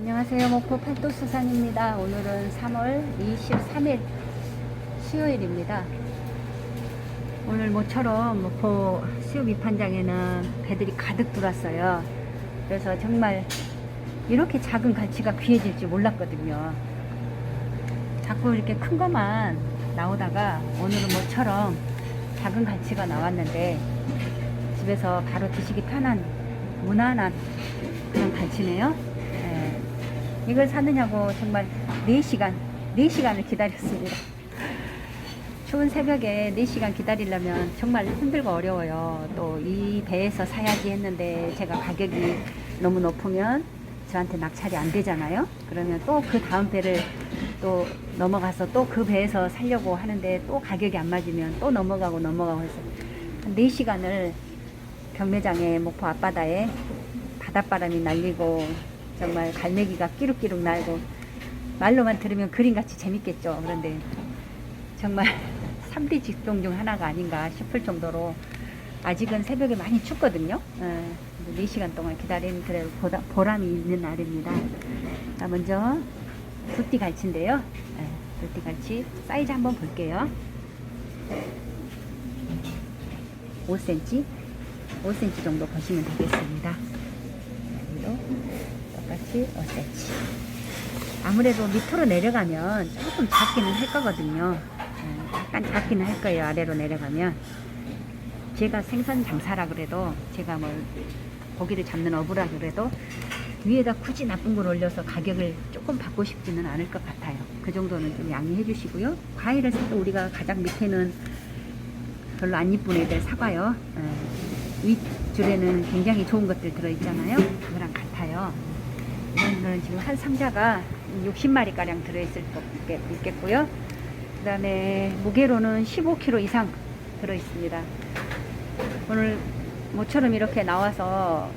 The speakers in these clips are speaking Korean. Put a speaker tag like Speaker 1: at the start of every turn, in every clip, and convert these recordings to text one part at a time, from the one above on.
Speaker 1: 안녕하세요. 목포 팔도수산입니다. 오늘은 3월 23일 수요일입니다. 오늘 모처럼 목포 수육 위판장에는 배들이 가득 들어왔어요. 그래서 정말 이렇게 작은 갈치가 귀해질 줄 몰랐거든요. 자꾸 이렇게 큰 것만 나오다가 오늘은 모처럼 작은 갈치가 나왔는데 집에서 바로 드시기 편한 무난한 그런 갈치네요. 예. 이걸 사느냐고 정말 4시간, 4시간을 기다렸습니다. 추운 새벽에 4시간 기다리려면 정말 힘들고 어려워요. 또 이 배에서 사야지 했는데 제가 가격이 너무 높으면 저한테 낙찰이 안 되잖아요. 그러면 또 그 다음 배를 또 넘어가서 또 그 배에서 살려고 하는데 또 가격이 안 맞으면 또 넘어가고 넘어가고 해서 한 4시간을 경매장에 목포 앞바다에 바닷바람이 날리고 정말 갈매기가 끼룩끼룩 날고 말로만 들으면 그림같이 재밌겠죠. 그런데 정말 3대 직종 중 하나가 아닌가 싶을 정도로 아직은 새벽에 많이 춥거든요. 예, 4시간 동안 기다린 그래 보다, 보람이 있는 날입니다. 자, 먼저 두띠 갈치인데요. 예, 두띠 갈치 사이즈 한번 볼게요. 5cm, 5cm 정도 보시면 되겠습니다. 여기도 똑같이 5cm. 아무래도 밑으로 내려가면 조금 작기는 할 거거든요. 예, 약간 작기는 할 거예요. 아래로 내려가면. 제가 생선 장사라 그래도 제가 뭐 고기를 잡는 어부라 그래도 위에다 굳이 나쁜 걸 올려서 가격을 조금 받고 싶지는 않을 것 같아요. 그 정도는 좀 양해해 주시고요. 과일을 사도 우리가 가장 밑에는 별로 안 이쁜 애들 사과요. 예, 윗 줄에는 굉장히 좋은 것들 들어있잖아요. 그거랑 같아요. 이거는 지금 한 상자가 60마리 가량 들어있을 것 같- 있겠고요. 그 다음에 무게로는 15kg 이상 들어있습니다. 오늘 모처럼 이렇게 나와서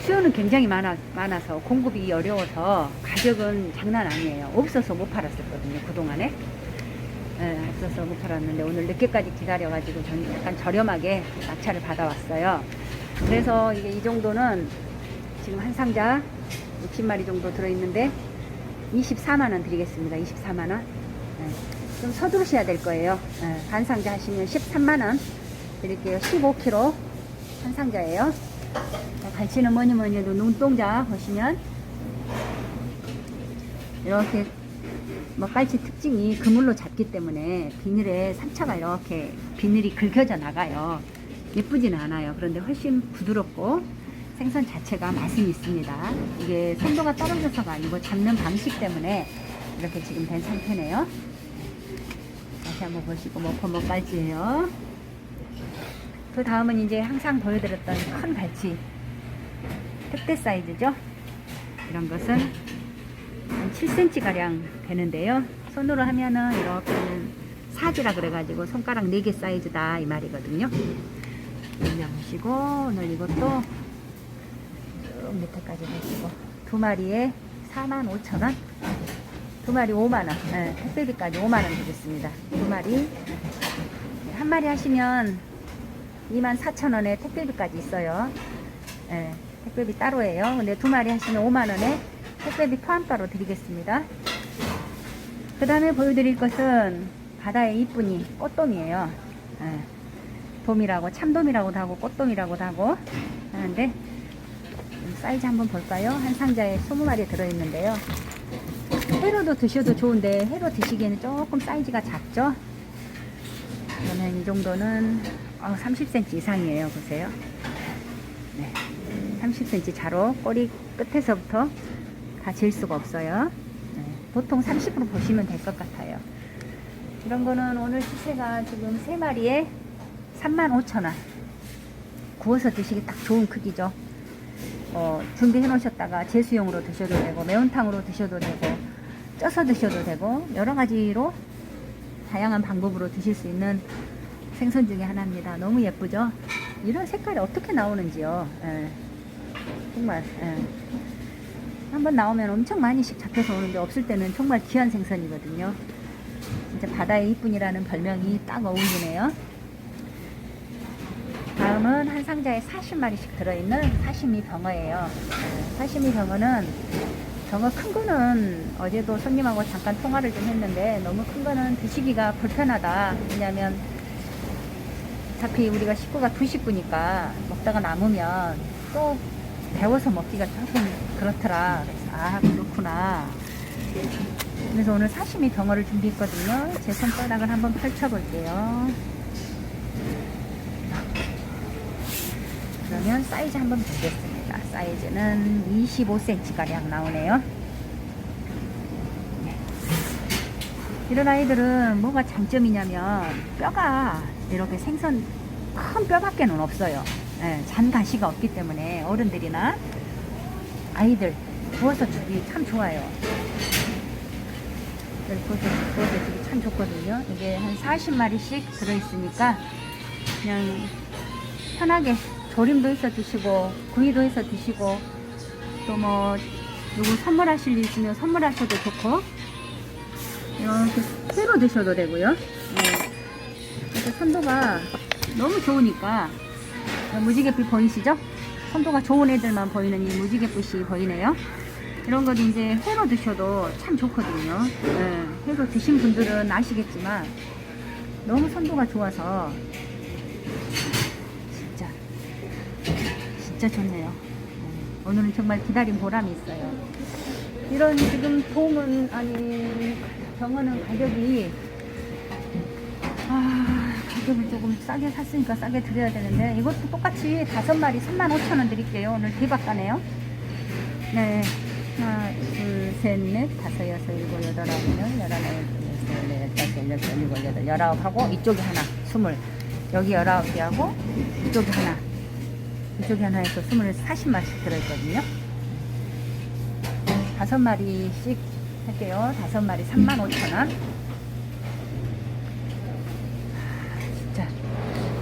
Speaker 1: 수요는 굉장히 많아, 많아서 공급이 어려워서 가격은 장난 아니에요. 없어서 못 팔았었거든요, 그동안에. 예, 없어서 못 팔았는데 오늘 늦게까지 기다려가지고 전 약간 저렴하게 낙찰을 받아왔어요. 그래서 이게 이 정도는 지금 한 상자 60마리 정도 들어있는데 24만원 드리겠습니다. 24만원. 좀 서두르셔야 될 거예요. 예, 반 상자 하시면 13만원 드릴게요. 15kg 한 상자예요. 자, 갈치는 뭐니 뭐니 해도 눈동자 보시면 이렇게 뭐 깔치 특징이 그물로 잡기 때문에 비늘에 삼차가 이렇게 비늘이 긁혀져 나가요. 예쁘지는 않아요. 그런데 훨씬 부드럽고 생선 자체가 맛은 있습니다. 이게鮮도가 떨어져서가 아니고 잡는 방식 때문에 이렇게 지금 된 상태네요. 다시 한번 보시고 목포목 깔치예요. 그 다음은 이제 항상 보여드렸던 큰 갈치 특대 사이즈죠. 이런 것은 한 7cm 가량 되는데요. 손으로 하면은 이렇게는 사지라 그래가지고 손가락 4개 사이즈다 이 말이거든요. 올려보시고 오늘 이것도 쭉 밑에까지 보시고 두 마리에 45,000원 두 마리 5만원 네, 택배비까지 5만원 드렸습니다. 두 마리 한 마리 하시면 24,000원에 택배비까지 있어요. 네, 택배비 따로예요. 근데 두 마리 하시면 5만원에 택배비 포함 따로 드리겠습니다. 그 다음에 보여드릴 것은 바다의 이쁜이 꽃돔이에요. 예. 돔이라고 참돔이라고도 하고 꽃돔이라고도 하고 하는데 사이즈 한번 볼까요? 한 상자에 20마리 들어있는데요. 회로도 드셔도 좋은데 회로 드시기에는 조금 사이즈가 작죠? 그러면 이 정도는 30cm 이상이에요. 보세요. 네. 30cm 자로 꼬리 끝에서부터 다 질 수가 없어요. 네, 보통 30으로 보시면 될 것 같아요. 이런 거는 오늘 시세가 지금 3마리에 35,000원. 구워서 드시기 딱 좋은 크기죠. 어, 준비해 놓으셨다가 제수용으로 드셔도 되고, 매운탕으로 드셔도 되고, 쪄서 드셔도 되고, 여러 가지로 다양한 방법으로 드실 수 있는 생선 중에 하나입니다. 너무 예쁘죠? 이런 색깔이 어떻게 나오는지요. 예. 정말, 예. 한번 나오면 엄청 많이씩 잡혀서 오는데 없을 때는 정말 귀한 생선이거든요. 진짜 바다의 이쁜이라는 별명이 딱 어울리네요. 다음 지금은 한 상자에 40마리씩 들어있는 사시미 병어예요. 네, 사시미 병어는 병어 큰 거는 어제도 손님하고 잠깐 통화를 좀 했는데 너무 큰 거는 드시기가 불편하다. 왜냐면 어차피 우리가 식구가 두 식구니까 먹다가 남으면 또 데워서 먹기가 조금 그렇더라. 그래서 아 그렇구나. 그래서 오늘 사시미 병어를 준비했거든요. 제 손바닥을 한번 펼쳐볼게요. 그러면 사이즈 한번 보겠습니다. 사이즈는 25cm가량 나오네요. 네. 이런 아이들은 뭐가 장점이냐면 뼈가 이렇게 생선 큰 뼈밖에는 없어요. 예, 잔 가시가 없기 때문에 어른들이나 아이들 구워서 주기 참 좋아요. 구워서, 구워서 주기 참 좋거든요. 이게 한 40마리씩 들어있으니까 그냥 편하게 조림도 해서 드시고 구이도 해서 드시고 또 뭐 누구 선물하실 일 있으면 선물하셔도 좋고 이렇게 회로 드셔도 되고요. 네. 그래서 선도가 너무 좋으니까 무지개빛 보이시죠? 선도가 좋은 애들만 보이는 이 무지개빛이 보이네요. 이런 거 이제 회로 드셔도 참 좋거든요. 네. 회로 드신 분들은 아시겠지만 너무 선도가 좋아서 진짜 진짜 좋네요. 네. 오늘은 정말 기다린 보람이 있어요. 이런 지금 봉은 아니 병어는 가격이 아 가격을 조금 싸게 샀으니까 싸게 드려야 되는데 이것도 똑같이 다섯 마리 3만 5천 원 드릴게요. 오늘 대박 가네요. 네. 하나, 둘, 셋, 넷, 다섯, 여섯, 일곱, 여덟, 아홉, 열, 열하나, 열둘, 열다섯, 열여섯, 일곱, 여덟, 열아홉 하고 이쪽에 하나, 스물. 여기 열아홉 개 하고 이쪽에 하나. 이쪽에 하나 해서 스물, 사십 마리씩 들어있거든요. 다섯 마리씩 할게요. 다섯 마리 3만 5천 원. 진짜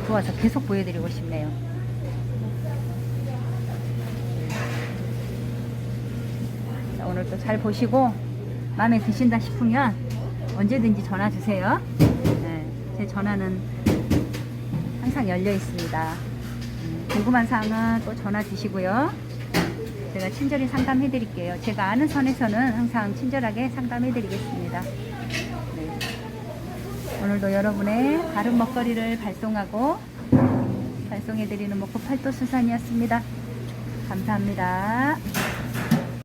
Speaker 1: 좋아서 계속 보여드리고 싶네요. 자, 오늘 또 잘 보시고 마음에 드신다 싶으면 언제든지 전화 주세요. 네, 제 전화는 항상 열려 있습니다. 음, 궁금한 사항은 또 전화 주시고요. 제가 친절히 상담해 드릴게요. 제가 아는 선에서는 항상 친절하게 상담해 드리겠습니다. 네. 오늘도 여러분의 다른 먹거리를 발송하고 발송해 드리는 먹고 팔도 수산이었습니다. 감사합니다.